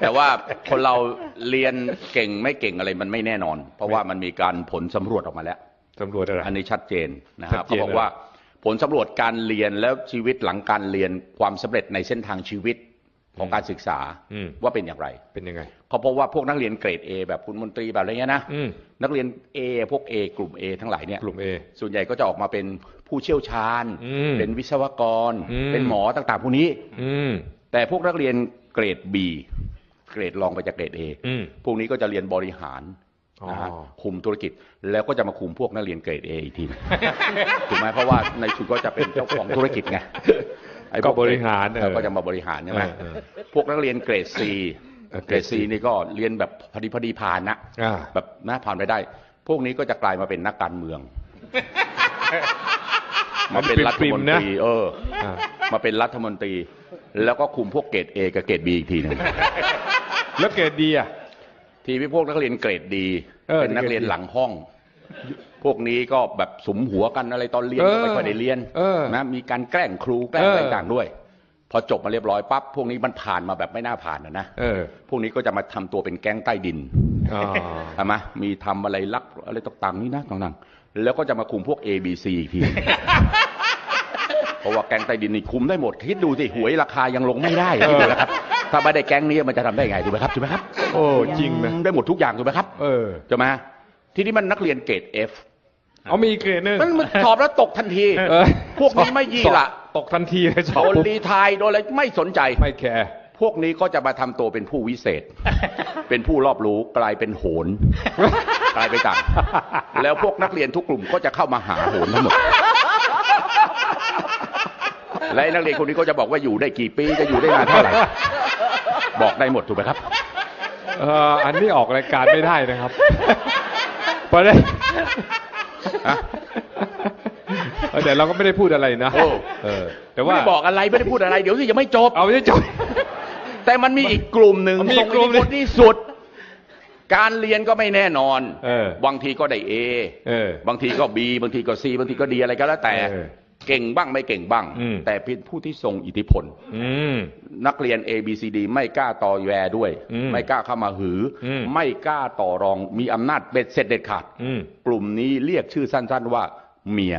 แต่ว่าคนเราเรียนเก่งไม่เก่งอะไรมันไม่แน่นอน เพราะว่ามันมีการผลสำรวจออกมาแล้วตำรวจอะไรอันนี้ชัดเจนนะคชัรับดเจนเขาบอกว่าผลสำรวจการเรียนแล้วชีวิตหลังการเรียนความสำเร็จในเส้นทางชีวิตของการศึกษาอืมว่าเป็นอย่างไร เป็นยังไงเขาพบว่าพวกนักเรียนเกรด A แบบคุณมนตรีแบบอะไรเงี้ยนะอืมนักเรียน A พวก A กลุ่ม A ทั้งหลายเนี่ยกลุ่ม A ส่วนใหญ่ก็จะออกมาเป็นผู้เชี่ยวชาญอืมเป็นวิศวกรอืมเป็นหมอต่างๆพวกนี้อืมแต่พวกนักเรียนเกรด B เกรดรองไปจากเกรด A อืมพวกนี้ก็จะเรียนบริหารนะฮะอ๋อคุมธุรกิจแล้วก็จะมาคุมพวกนักเรียนเกรด A อีกทีหนึ่งถูกไหมเพราะว่าในสุดก็จะเป็นเจ้าของธุรกิจไงไอ้พวก็บริหารเออก็จะมาบริหารใช่ไหมเออเออพวกนักเรียนเกรด C เออเกรด C นี่ก็เรียนแบบพอดีพอดีผ่านนะอ่าแบบน่าผ่านไปได้ พวกนี้ก็จะกลายมาเป็นนักการเมืองมาเป็นรัฐมนตรีเอออ่ามาเป็นรัฐมนตรี แล้วก็คุมพวกเกรด A กับเกรด B อีกทีหนึง แล้วเกรดดีอะ ทีพี่พวกนักเรียนเกรดดี เออเป็นนักเรียนหลังห้อง พวกนี้ก็แบบสุมหัวกันอะไรตอนเรียนเออก็ไม่ค่อยได้เรียนเออนะมีการแกล้งครูแกล้งเออออะไรต่างๆด้วย พอจบมาเรียบร้อยปั๊บพวกนี้มันผ่านมาแบบไม่น่าผ่านนะนะเออพวกนี้ก็จะมาทำตัวเป็นแก๊งใต้ดิน อ่าใช่ไหมมีทำอะไรลักอะไรต่างๆนี่นะต่างๆ แล้วก็จะมาคุมพวก A B C อีกที เพราะว่าแก๊งใต้ดินนี่คุมได้หมด คิดดูสิหวยราคายังลงไม่ได้คิดดูนะครับ ถ้าไม่ได้แก๊งนี้มันจะทำได้ไงถูกไหมครับถูกไหมครับโอ้จริงนะได้หมดทุกอย่างถูกไหมครับ เออใช่ไหมที่นี่มันนักเรียนเกรด F เอามีอีกเกรดหนึงมันมันสอบแล้วตกทันทีเออพวกนี้ไม่ยี่ละตกทันทีเลยสอบโดนปุ๊บรีไทายโดนอะไรไม่สนใจไม่แคร์พวกนี้ก็จะมาทำตัวเป็นผู้วิเศษ เป็นผู้รอบรู้กลายเป็นโหนกลายไปต่างแล้วพวกนักเรียนทุกกลุ่มก็จะเข้ามาหาโหนทั้งหมด และไอ้นักเรียนคนนี้ก็จะบอกว่าอยู่ได้กี่ปีจะอยู่ได้นานเท่าไหร่ บอกได้หมดถูกไหมครับเอออันนี้ออกรายการไม่ได้นะครับเพราะได้อะเออแต่เราก็ไม่ได้พูดอะไรนะโอ้ เออแต่ว่า ไม่ได้บอกอะไรไม่ได้พูดอะไร เดี๋ยวสิยังไม่จบ เอาไม่ได้จบ แต่มันมีอีกกลุ่มหนึ่งมีทอีรงกกลุ่อิทมธิพลที่สุด การเรียนก็ไม่แน่นอนเออบางทีก็ได้เอเออบางทีก็บีบางทีก็ซีบางทีก็ดีอะไรก็แล้วแต่ เออ เก่งบ้างไม่เก่งบ้าง อืม แต่เป็นผู้ที่ทรงอิทธิพล อืม นักเรียน A B C D ไม่กล้าต่อแวด้วย อืมไม่กล้าเข้ามาหืออม ไม่กล้าต่อรองมีอำนาจเบ็ดเสร็จเด็ดขาด อืม กลุ่มนี้เรียกชื่อสั้น ๆว่าเมีย